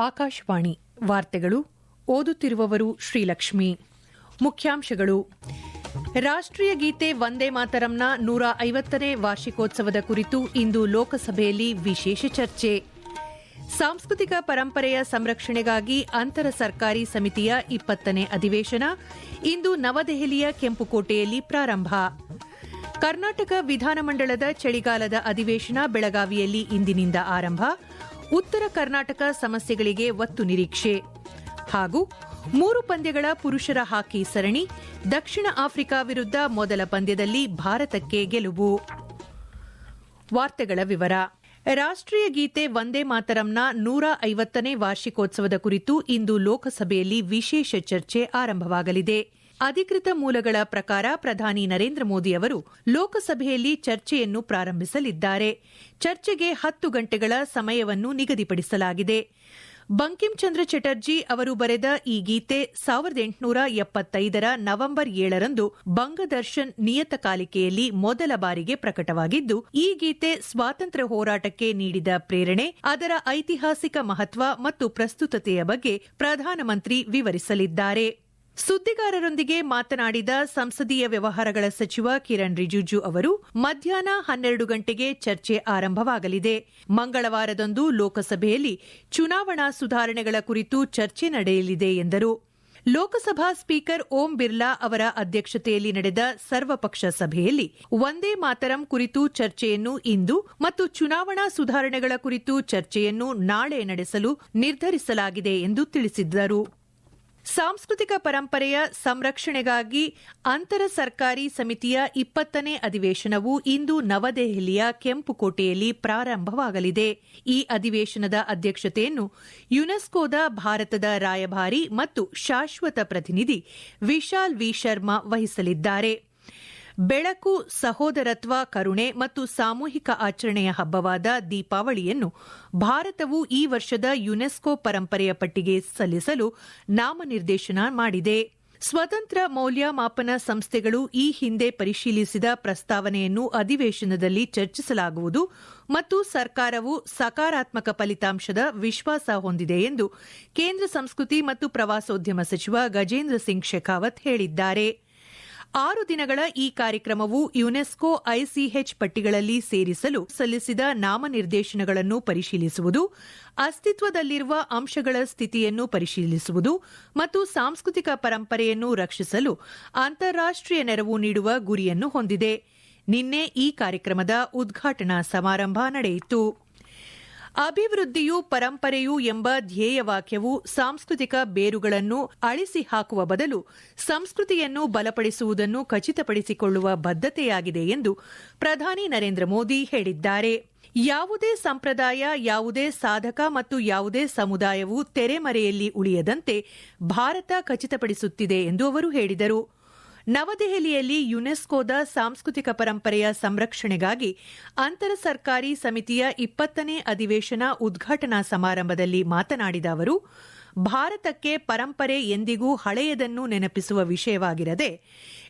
ಆಕಾಶವಾಣಿ ವಾರ್ತೆಗಳು ಓದುತ್ತಿರುವವರು ಶ್ರೀಲಕ್ಷ್ಮಿ. ಮುಖ್ಯಾಂಶಗಳು. ರಾಷ್ಟ್ರೀಯ ಗೀತೆ ವಂದೇ ಮಾತರಂನ ನೂರ ಐವತ್ತನೇ ವಾರ್ಷಿಕೋತ್ಸವದ ಕುರಿತು ಇಂದು ಲೋಕಸಭೆಯಲ್ಲಿ ವಿಶೇಷ ಚರ್ಚೆ. ಸಾಂಸ್ಕೃತಿಕ ಪರಂಪರೆಯ ಸಂರಕ್ಷಣೆಗಾಗಿ ಅಂತರ ಸರ್ಕಾರಿ ಸಮಿತಿಯ ಇಪ್ಪತ್ತನೇ ಅಧಿವೇಶನ ಇಂದು ನವದೆಹಲಿಯ ಕೆಂಪುಕೋಟೆಯಲ್ಲಿ ಪ್ರಾರಂಭ. ಕರ್ನಾಟಕ ವಿಧಾನಮಂಡಲದ ಚಳಿಗಾಲದ ಅಧಿವೇಶನ ಬೆಳಗಾವಿಯಲ್ಲಿ ಇಂದಿನಿಂದ ಆರಂಭ. ಉತ್ತರ ಕರ್ನಾಟಕ ಸಮಸ್ಯೆಗಳಿಗೆ ಒತ್ತು ನಿರೀಕ್ಷೆ. ಹಾಗೂ ಮೂರು ಪಂದ್ಯಗಳ ಪುರುಷರ ಹಾಕಿ ಸರಣಿ, ದಕ್ಷಿಣ ಆಫ್ರಿಕಾ ವಿರುದ್ಧ ಮೊದಲ ಪಂದ್ಯದಲ್ಲಿ ಭಾರತಕ್ಕೆ ಗೆಲುವು. ವಾರ್ತೆಗಳ ವಿವರ. ರಾಷ್ಟ್ರೀಯ ಗೀತೆ ವಂದೇ ಮಾತರಂನ ನೂರ ಐವತ್ತನೇ ವಾರ್ಷಿಕೋತ್ಸವದ ಕುರಿತು ಇಂದು ಲೋಕಸಭೆಯಲ್ಲಿ ವಿಶೇಷ ಚರ್ಚೆ ಆರಂಭವಾಗಲಿದೆ. ಅಧಿಕೃತ ಮೂಲಗಳ ಪ್ರಕಾರ ಪ್ರಧಾನಿ ನರೇಂದ್ರ ಮೋದಿ ಅವರು ಲೋಕಸಭೆಯಲ್ಲಿ ಚರ್ಚೆಯನ್ನು ಪ್ರಾರಂಭಿಸಲಿದ್ದಾರೆ. ಚರ್ಚೆಗೆ ಹತ್ತು ಗಂಟೆಗಳ ಸಮಯವನ್ನು ನಿಗದಿಪಡಿಸಲಾಗಿದೆ. ಬಂಕಿಂ ಚಂದ್ರ ಚಟರ್ಜಿ ಅವರು ಬರೆದ ಈ ಗೀತೆ ಸಾವಿರದ ಎಂಟುನೂರ ಎಪ್ಪತ್ತೈದರ ನವೆಂಬರ್ ಏಳರಂದು ಬಂಗದರ್ಶನ್ ನಿಯತಕಾಲಿಕೆಯಲ್ಲಿ ಮೊದಲ ಬಾರಿಗೆ ಪ್ರಕಟವಾಗಿದ್ದು, ಈ ಗೀತೆ ಸ್ವಾತಂತ್ರ್ಯ ಹೋರಾಟಕ್ಕೆ ನೀಡಿದ ಪ್ರೇರಣೆ, ಅದರ ಐತಿಹಾಸಿಕ ಮಹತ್ವ ಮತ್ತು ಪ್ರಸ್ತುತತೆಯ ಬಗ್ಗೆ ಪ್ರಧಾನಮಂತ್ರಿ ವಿವರಿಸಲಿದ್ದಾರೆ. ಸುದ್ದಿಗಾರರೊಂದಿಗೆ ಮಾತನಾಡಿದ ಸಂಸದೀಯ ವ್ಯವಹಾರಗಳ ಸಚಿವ ಕಿರಣ್ ರಿಜಿಜು ಅವರು, ಮಧ್ಯಾಹ್ನ ಹನ್ನೆರಡು ಗಂಟೆಗೆ ಚರ್ಚೆ ಆರಂಭವಾಗಲಿದೆ. ಮಂಗಳವಾರದಂದು ಲೋಕಸಭೆಯಲ್ಲಿ ಚುನಾವಣಾ ಸುಧಾರಣೆಗಳ ಕುರಿತು ಚರ್ಚೆ ನಡೆಯಲಿದೆ ಎಂದರು. ಲೋಕಸಭಾ ಸ್ಪೀಕರ್ ಓಂ ಬಿರ್ಲಾ ಅವರ ಅಧ್ಯಕ್ಷತೆಯಲ್ಲಿ ನಡೆದ ಸರ್ವಪಕ್ಷ ಸಭೆಯಲ್ಲಿ ವಂದೇ ಮಾತರಂ ಕುರಿತು ಚರ್ಚೆಯನ್ನು ಇಂದು ಮತ್ತು ಚುನಾವಣಾ ಸುಧಾರಣೆಗಳ ಕುರಿತು ಚರ್ಚೆಯನ್ನು ನಾಳೆ ನಡೆಸಲು ನಿರ್ಧರಿಸಲಾಗಿದೆ ಎಂದು ತಿಳಿಸಿದ್ದರು. ಸಾಂಸ್ಕೃತಿಕ ಪರಂಪರೆಯ ಸಂರಕ್ಷಣೆಗಾಗಿ ಅಂತರ ಸರ್ಕಾರಿ ಸಮಿತಿಯ ಇಪ್ಪತ್ತನೇ ಅಧಿವೇಶನವು ಇಂದು ನವದೆಹಲಿಯ ಕೆಂಪುಕೋಟೆಯಲ್ಲಿ ಪ್ರಾರಂಭವಾಗಲಿದೆ. ಈ ಅಧಿವೇಶನದ ಅಧ್ಯಕ್ಷತೆಯನ್ನು ಯುನೆಸ್ಕೋದ ಭಾರತದ ರಾಯಭಾರಿ ಮತ್ತು ಶಾಶ್ವತ ಪ್ರತಿನಿಧಿ ವಿಶಾಲ್ ವಿ. ಶರ್ಮಾ ವಹಿಸಲಿದ್ದಾರೆ. ಬೆಳಕು, ಸಹೋದರತ್ವ, ಕರುಣೆ ಮತ್ತು ಸಾಮೂಹಿಕ ಆಚರಣೆಯ ಹಬ್ಬವಾದ ದೀಪಾವಳಿಯನ್ನು ಭಾರತವು ಈ ವರ್ಷದ ಯುನೆಸ್ಕೋ ಪರಂಪರೆಯ ಪಟ್ಟಿಗೆ ಸಲ್ಲಿಸಲು ನಾಮನಿರ್ದೇಶನ ಮಾಡಿದೆ. ಸ್ವತಂತ್ರ ಮೌಲ್ಯಮಾಪನ ಸಂಸ್ಥೆಗಳು ಈ ಹಿಂದೆ ಪರಿಶೀಲಿಸಿದ ಪ್ರಸ್ತಾವನೆಯನ್ನು ಅಧಿವೇಶನದಲ್ಲಿ ಚರ್ಚಿಸಲಾಗುವುದು ಮತ್ತು ಸರ್ಕಾರವು ಸಕಾರಾತ್ಮಕ ಫಲಿತಾಂಶದ ವಿಶ್ವಾಸ ಹೊಂದಿದೆ ಎಂದು ಕೇಂದ್ರ ಸಂಸ್ಕೃತಿ ಮತ್ತು ಪ್ರವಾಸೋದ್ಯಮ ಸಚಿವ ಗಜೇಂದ್ರ ಸಿಂಗ್ ಶೆಖಾವತ್ ಹೇಳಿದ್ದಾರೆ. ಆರು ದಿನಗಳ ಈ ಕಾರ್ಯಕ್ರಮವು ಯುನೆಸ್ಕೋ ಐಸಿಎಚ್ ಪಟ್ಟಿಗಳಲ್ಲಿ ಸೇರಿಸಲು ಸಲ್ಲಿಸಿದ ನಾಮನಿರ್ದೇಶನಗಳನ್ನು ಪರಿಶೀಲಿಸುವುದು, ಅಸ್ತಿತ್ವದಲ್ಲಿರುವ ಅಂಶಗಳ ಸ್ಥಿತಿಯನ್ನು ಪರಿಶೀಲಿಸುವುದು ಮತ್ತು ಸಾಂಸ್ಕೃತಿಕ ಪರಂಪರೆಯನ್ನು ರಕ್ಷಿಸಲು ಅಂತಾರಾಷ್ಟೀಯ ನೆರವು ನೀಡುವ ಗುರಿಯನ್ನು ಹೊಂದಿದೆ. ನಿನ್ನೆ ಈ ಕಾರ್ಯಕ್ರಮದ ಉದ್ಘಾಟನಾ ಸಮಾರಂಭ ನಡೆಯಿತು. ಅಭಿವೃದ್ಧಿಯು ಪರಂಪರೆಯು ಎಂಬ ಧ್ಯೇಯವಾಕ್ಯವು ಸಾಂಸ್ಕೃತಿಕ ಬೇರುಗಳನ್ನು ಅಳಿಸಿ ಹಾಕುವ ಬದಲು ಸಂಸ್ಕೃತಿಯನ್ನು ಬಲಪಡಿಸುವುದನ್ನು ಖಚಿತಪಡಿಸಿಕೊಳ್ಳುವ ಬದ್ಧತೆಯಾಗಿದೆ ಎಂದು ಪ್ರಧಾನಿ ನರೇಂದ್ರ ಮೋದಿ ಹೇಳಿದ್ದಾರೆ. ಯಾವುದೇ ಸಂಪ್ರದಾಯ, ಯಾವುದೇ ಸಾಧಕ ಮತ್ತು ಯಾವುದೇ ಸಮುದಾಯವು ತೆರೆಮರೆಯಲ್ಲಿ ಉಳಿಯದಂತೆ ಭಾರತ ಖಚಿತಪಡಿಸುತ್ತಿದೆ ಎಂದು ಅವರು ಹೇಳಿದರು. ನವದೆಹಲಿಯಲ್ಲಿ ಯುನೆಸ್ಕೋದ ಸಾಂಸ್ಕೃತಿಕ ಪರಂಪರೆಯ ಸಂರಕ್ಷಣೆಗಾಗಿ ಅಂತರ ಸರ್ಕಾರಿ ಸಮಿತಿಯ ಇಪ್ಪತ್ತನೇ ಅಧಿವೇಶನ ಉದ್ಘಾಟನಾ ಸಮಾರಂಭದಲ್ಲಿ ಮಾತನಾಡಿದ ಅವರು, ಭಾರತಕ್ಕೆ ಪರಂಪರೆ ಎಂದಿಗೂ ಹಳೆಯದನ್ನು ನೆನಪಿಸುವ ವಿಷಯವಾಗಿರದೆ,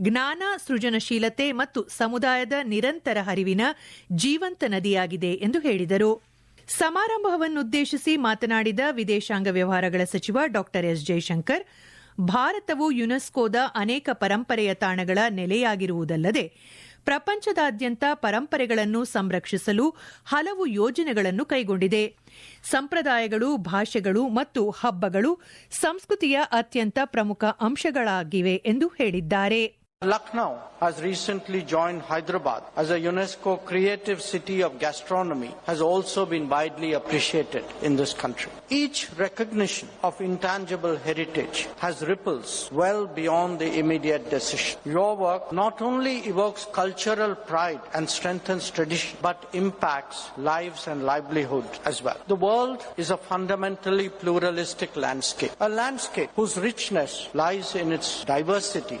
ಜ್ಞಾನ, ಸೃಜನಶೀಲತೆ ಮತ್ತು ಸಮುದಾಯದ ನಿರಂತರ ಹರಿವಿನ ಜೀವಂತ ನದಿಯಾಗಿದೆ ಎಂದು ಹೇಳಿದರು. ಸಮಾರಂಭವನ್ನುದ್ದೇಶಿಸಿ ಮಾತನಾಡಿದ ವಿದೇಶಾಂಗ ವ್ಯವಹಾರಗಳ ಸಚಿವ ಡಾ ಎಸ್ ಜೈಶಂಕರ್ ಭಾರತವು ಯುನೆಸ್ಕೋದ ಅನೇಕ ಪರಂಪರೆಯ ತಾಣಗಳ ನೆಲೆಯಾಗಿರುವುದಲ್ಲದೆ, ಪ್ರಪಂಚದಾದ್ಯಂತ ಪರಂಪರೆಗಳನ್ನು ಸಂರಕ್ಷಿಸಲು ಹಲವು ಯೋಜನೆಗಳನ್ನು ಕೈಗೊಂಡಿದೆ. ಸಂಪ್ರದಾಯಗಳು, ಭಾಷೆಗಳು ಮತ್ತು ಹಬ್ಬಗಳು ಸಂಸ್ಕೃತಿಯ ಅತ್ಯಂತ ಪ್ರಮುಖ ಅಂಶಗಳಾಗಿವೆ ಎಂದು ಹೇಳಿದ್ದಾರೆ. Lucknow has recently joined Hyderabad as a UNESCO Creative City of Gastronomy has also been widely appreciated in this country. Each recognition of intangible heritage has ripples well beyond the immediate decision. Your work not only evokes cultural pride and strengthens tradition, but impacts lives and livelihood as well. The world is a fundamentally pluralistic landscape, a landscape whose richness lies in its diversity.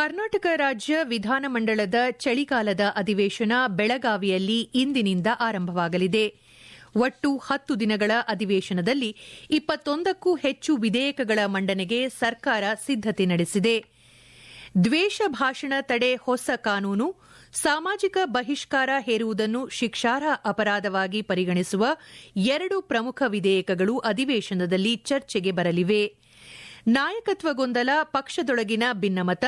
Karnataka ರಾಜ್ಯ ವಿಧಾನಮಂಡಲದ ಚಳಿಗಾಲದ ಅಧಿವೇಶನ ಬೆಳಗಾವಿಯಲ್ಲಿ ಇಂದಿನಿಂದ ಆರಂಭವಾಗಲಿದೆ. ಒಟ್ಟು ಹತ್ತು ದಿನಗಳ ಅಧಿವೇಶನದಲ್ಲಿ ಇಪ್ಪತ್ತೊಂದಕ್ಕೂ ಹೆಚ್ಚು ವಿಧೇಯಕಗಳ ಮಂಡನೆಗೆ ಸರ್ಕಾರ ಸಿದ್ದತೆ ನಡೆಸಿದೆ. ದ್ವೇಷ ಭಾಷಣ ತಡೆ ಹೊಸ ಕಾನೂನು, ಸಾಮಾಜಿಕ ಬಹಿಷ್ಕಾರ ಹೇರುವುದನ್ನು ಶಿಕ್ಷಾರ್ಹ ಅಪರಾಧವಾಗಿ ಪರಿಗಣಿಸುವ ಎರಡು ಪ್ರಮುಖ ವಿಧೇಯಕಗಳು ಅಧಿವೇಶನದಲ್ಲಿ ಚರ್ಚೆಗೆ ಬರಲಿವೆ. ನಾಯಕತ್ವ ಗೊಂದಲ ಪಕ್ಷದೊಳಗಿನ ಭಿನ್ನಮತ,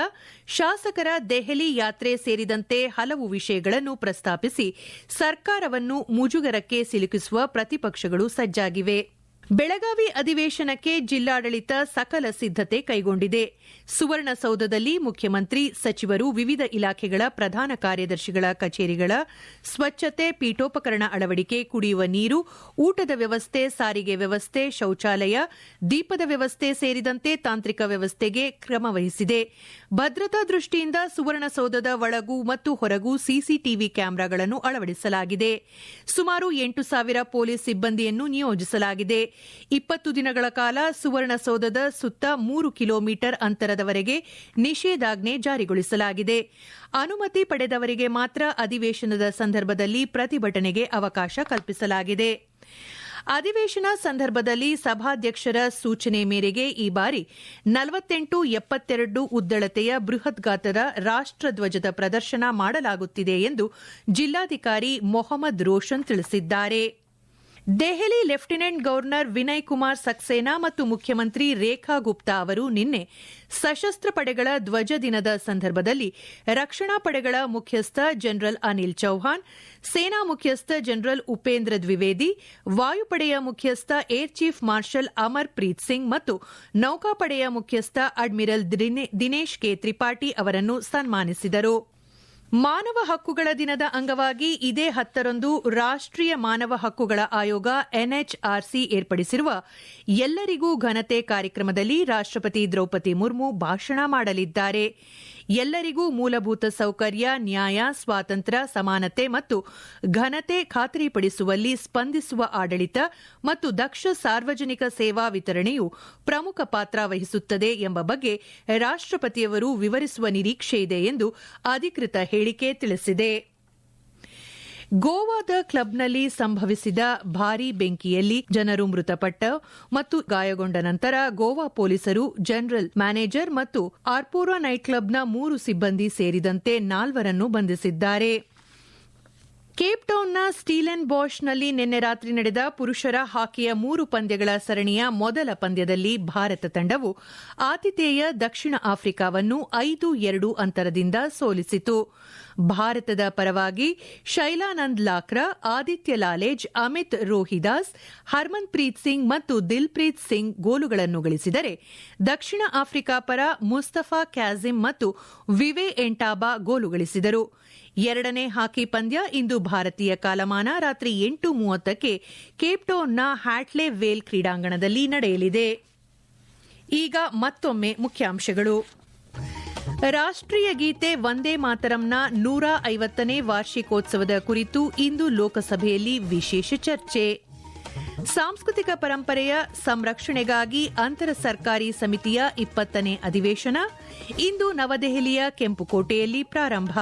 ಶಾಸಕರ ದೆಹಲಿ ಯಾತ್ರೆ ಸೇರಿದಂತೆ ಹಲವು ವಿಷಯಗಳನ್ನು ಪ್ರಸ್ತಾಪಿಸಿ ಸರ್ಕಾರವನ್ನು ಮುಜುಗರಕ್ಕೆ ಸಿಲುಕಿಸುವ ಪ್ರತಿಪಕ್ಷಗಳು ಸಜ್ಜಾಗಿವೆ. ಬೆಳಗಾವಿ ಅಧಿವೇಶನಕ್ಕೆ ಜಿಲ್ಲಾಡಳಿತ ಸಕಲ ಸಿದ್ದತೆ ಕೈಗೊಂಡಿದೆ. ಸುವರ್ಣಸೌಧದಲ್ಲಿ ಮುಖ್ಯಮಂತ್ರಿ, ಸಚಿವರು ವಿವಿಧ ಇಲಾಖೆಗಳ ಪ್ರಧಾನ ಕಾರ್ಯದರ್ಶಿಗಳ ಕಚೇರಿಗಳ ಸ್ವಚ್ಛತೆ, ಪೀಠೋಪಕರಣ ಅಳವಡಿಕೆ, ಕುಡಿಯುವ ನೀರು, ಊಟದ ವ್ಯವಸ್ಥೆ, ಸಾರಿಗೆ ವ್ಯವಸ್ಥೆ, ಶೌಚಾಲಯ, ದೀಪದ ವ್ಯವಸ್ಥೆ ಸೇರಿದಂತೆ ತಾಂತ್ರಿಕ ವ್ಯವಸ್ಥೆಗೆ ಕ್ರಮವಹಿಸಿದೆ ಭದ್ರತಾ ದೃಷ್ಟಿಯಿಂದ ಸುವರ್ಣಸೌಧದ ಒಳಗೂ ಮತ್ತು ಹೊರಗೂ ಸಿಸಿಟಿವಿ ಕ್ಯಾಮೆರಾಗಳನ್ನು ಅಳವಡಿಸಲಾಗಿದೆ. ಸುಮಾರು ಎಂಟು ಸಾವಿರ ಪೊಲೀಸ್ ಸಿಬ್ಬಂದಿಯನ್ನು ನಿಯೋಜಿಸಲಾಗಿದೆ. ಇಪ್ಪತ್ತು ದಿನಗಳ ಕಾಲ ಸುವರ್ಣಸೌಧದ ಸುತ್ತ ಮೂರು ಕಿಲೋಮೀಟರ್ ಅಂತರದವರೆಗೆ ನಿಷೇಧಾಜ್ಞೆ ಜಾರಿಗೊಳಿಸಲಾಗಿದೆ. ಅನುಮತಿ ಪಡೆದವರಿಗೆ ಮಾತ್ರ ಅಧಿವೇಶನದ ಸಂದರ್ಭದಲ್ಲಿ ಪ್ರತಿಭಟನೆಗೆ ಅವಕಾಶ ಕಲ್ಪಿಸಲಾಗಿದೆ. ಅಧಿವೇಶನ ಸಂದರ್ಭದಲ್ಲಿ ಸಭಾಧ್ಯಕ್ಷರ ಸೂಚನೆ ಮೇರೆಗೆ ಈ ಬಾರಿ ನಲವತ್ತೆಂಟು ಎಪ್ಪತ್ತೆರಡು ಉದ್ದಳತೆಯ ಬೃಹತ್ ಗಾತ್ರದ ರಾಷ್ಟ್ರಧ್ವಜದ ಪ್ರದರ್ಶನ ಮಾಡಲಾಗುತ್ತಿದೆ ಎಂದು ಜಿಲ್ಲಾಧಿಕಾರಿ ಮೊಹಮ್ಮದ್ ರೋಷನ್ ತಿಳಿಸಿದ್ದಾರೆ. ದೆಹಲಿ ಲೆಫ್ಟಿನೆಂಟ್ ಗವರ್ನರ್ ವಿನಯ್ ಕುಮಾರ್ ಸಕ್ಸೇನಾ ಮತ್ತು ಮುಖ್ಯಮಂತ್ರಿ ರೇಖಾ ಗುಪ್ತಾ ಅವರು ನಿನ್ನೆ ಸಶಸ್ತ್ರ ಪಡೆಗಳ ಧ್ವಜ ದಿನದ ಸಂದರ್ಭದಲ್ಲಿ ರಕ್ಷಣಾ ಪಡೆಗಳ ಮುಖ್ಯಸ್ಥ ಜನರಲ್ ಅನಿಲ್ ಚೌಹಾಣ್, ಸೇನಾ ಮುಖ್ಯಸ್ಥ ಜನರಲ್ ಉಪೇಂದ್ರ ದ್ವಿವೇದಿ, ವಾಯುಪಡೆಯ ಮುಖ್ಯಸ್ಥ air chief marshal Amar Preet Singh ಮತ್ತು ನೌಕಾಪಡೆಯ ಮುಖ್ಯಸ್ಥ ಅಡ್ಮಿರಲ್ ದಿನೇಶ್ ಕೆ ತ್ರಿಪಾಠಿ ಅವರನ್ನು ಸನ್ಮಾನಿಸಿದರು. ಮಾನವ ಹಕ್ಕುಗಳ ದಿನದ ಅಂಗವಾಗಿ ಇದೇ ಹತ್ತರಂದು ರಾಷ್ಟೀಯ ಮಾನವ ಹಕ್ಕುಗಳ ಆಯೋಗ ಎನ್ಎಚ್ಆರ್ಸಿ ಏರ್ಪಡಿಸಿರುವ ಎಲ್ಲರಿಗೂ ಘನತೆ ಕಾರ್ಯಕ್ರಮದಲ್ಲಿ ರಾಷ್ಟಪತಿ ದ್ರೌಪದಿ ಮುರ್ಮು ಭಾಷಣ ಮಾಡಲಿದ್ದಾರೆ. ಎಲ್ಲರಿಗೂ ಮೂಲಭೂತ ಸೌಕರ್ಯ, ನ್ಯಾಯ, ಸ್ವಾತಂತ್ರ್ಯ, ಸಮಾನತೆ ಮತ್ತು ಘನತೆ ಖಾತರಿಪಡಿಸುವಲ್ಲಿ ಸ್ಪಂದಿಸುವ ಆಡಳಿತ ಮತ್ತು ದಕ್ಷ ಸಾರ್ವಜನಿಕ ಸೇವಾ ವಿತರಣೆಯು ಪ್ರಮುಖ ಪಾತ್ರ ವಹಿಸುತ್ತದೆ ಎಂಬ ಬಗ್ಗೆ ರಾಷ್ಟಪತಿಯವರು ವಿವರಿಸುವ ನಿರೀಕ್ಷೆಯಿದೆ ಎಂದು ಅಧಿಕೃತ ಹೇಳಿಕೆ ತಿಳಿಸಿದೆ. ಗೋವಾದ ಕ್ಲಬ್ನಲ್ಲಿ ಸಂಭವಿಸಿದ ಭಾರೀ ಬೆಂಕಿಯಲ್ಲಿ ಜನರು ಮೃತಪಟ್ಟ ಮತ್ತು ಗಾಯಗೊಂಡ ನಂತರ ಗೋವಾ ಪೊಲೀಸರು, ಜನರಲ್ ಮ್ಯಾನೇಜರ್ ಮತ್ತು ಆರ್ಪೋರಾ ನೈಟ್ ಕ್ಲಬ್ನ ಮೂರು ಸಿಬ್ಬಂದಿ ಸೇರಿದಂತೆ ನಾಲ್ವರನ್ನು ಬಂಧಿಸಿದ್ದಾರೆ. ಕೇಪ್ಟೌನ್ನ ಸ್ಟೀಲೆನ್ ಬಾಷ್ನಲ್ಲಿ ನಿನ್ನೆ ರಾತ್ರಿ ನಡೆದ ಪುರುಷರ ಹಾಕಿಯ ಮೂರು ಪಂದ್ಯಗಳ ಸರಣಿಯ ಮೊದಲ ಪಂದ್ಯದಲ್ಲಿ ಭಾರತ ತಂಡವು ಆತಿಥೇಯ ದಕ್ಷಿಣ ಆಫ್ರಿಕಾವನ್ನು ಐದು ಎರಡು ಅಂತರದಿಂದ ಸೋಲಿಸಿತು. ಭಾರತದ ಪರವಾಗಿ ಶೈಲಾನಂದ್ ಲಾಕ್ರಾ, ಆದಿತ್ಯ ಲಾಲೇಜ್, ಅಮಿತ್ ರೋಹಿದಾಸ್, ಹರ್ಮನ್ಪ್ರೀತ್ ಸಿಂಗ್ ಮತ್ತು ದಿಲ್ಪ್ರೀತ್ ಸಿಂಗ್ ಗೋಲುಗಳನ್ನು ಗಳಿಸಿದರೆ ದಕ್ಷಿಣ ಆಫ್ರಿಕಾ ಪರ ಮುಸ್ತಫಾ ಕ್ಯಾಜಿಮ್ ಮತ್ತು ವಿವೆ ಎಂಟಾಬಾ ಗೋಲು ಗಳಿಸಿದರು. ಎರಡನೇ ಹಾಕಿ ಪಂದ್ಯ ಇಂದು ಭಾರತೀಯ ಕಾಲಮಾನ ರಾತ್ರಿ ಎಂಟು ಮೂವತ್ತಕ್ಕೆ ಕೇಪ್ಟೌನ್ನ ಹ್ಯಾಟ್ಲೆ ವೇಲ್ ಕ್ರೀಡಾಂಗಣದಲ್ಲಿ ನಡೆಯಲಿದೆ. ಈಗ ಮತ್ತೊಮ್ಮೆ ಮುಖ್ಯಾಂಶಗಳು. ರಾಷ್ಟ್ರೀಯ ಗೀತೆ ವಂದೇ ಮಾತರಂನ ನೂರ ಐವತ್ತನೇ ವಾರ್ಷಿಕೋತ್ಸವದ ಕುರಿತು ಇಂದು ಲೋಕಸಭೆಯಲ್ಲಿ ವಿಶೇಷ ಚರ್ಚೆ. ಸಾಂಸ್ಕೃತಿಕ ಪರಂಪರೆಯ ಸಂರಕ್ಷಣೆಗಾಗಿ ಅಂತರ ಸರ್ಕಾರಿ ಸಮಿತಿಯ ಇಪ್ಪತ್ತನೇ ಅಧಿವೇಶನ ಇಂದು ನವದೆಹಲಿಯ ಕೆಂಪುಕೋಟೆಯಲ್ಲಿ ಪ್ರಾರಂಭ.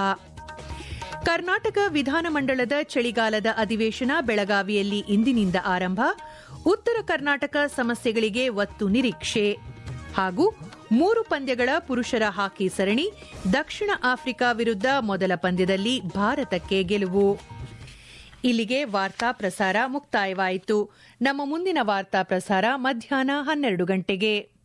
ಕರ್ನಾಟಕ ವಿಧಾನಮಂಡಲದ ಚಳಿಗಾಲದ ಅಧಿವೇಶನ ಬೆಳಗಾವಿಯಲ್ಲಿ ಇಂದಿನಿಂದ ಆರಂಭ. ಉತ್ತರ ಕರ್ನಾಟಕ ಸಮಸ್ಯೆಗಳಿಗೆ ಒತ್ತು ನಿರೀಕ್ಷೆ. ಹಾಗೂ ಮೂರು ಪಂದ್ಯಗಳ ಪುರುಷರ ಹಾಕಿ ಸರಣಿ. ದಕ್ಷಿಣ ಆಫ್ರಿಕಾ ವಿರುದ್ಧ ಮೊದಲ ಪಂದ್ಯದಲ್ಲಿ ಭಾರತಕ್ಕೆ ಗೆಲುವು. ಇಲ್ಲಿಗೆ ವಾರ್ತಾ ಪ್ರಸಾರ ಮುಕ್ತಾಯವಾಯಿತು. ನಮ್ಮ ಮುಂದಿನ ವಾರ್ತಾ ಪ್ರಸಾರ ಮಧ್ಯಾಹ್ನ ಹನ್ನೆರಡು ಗಂಟೆಗೆ.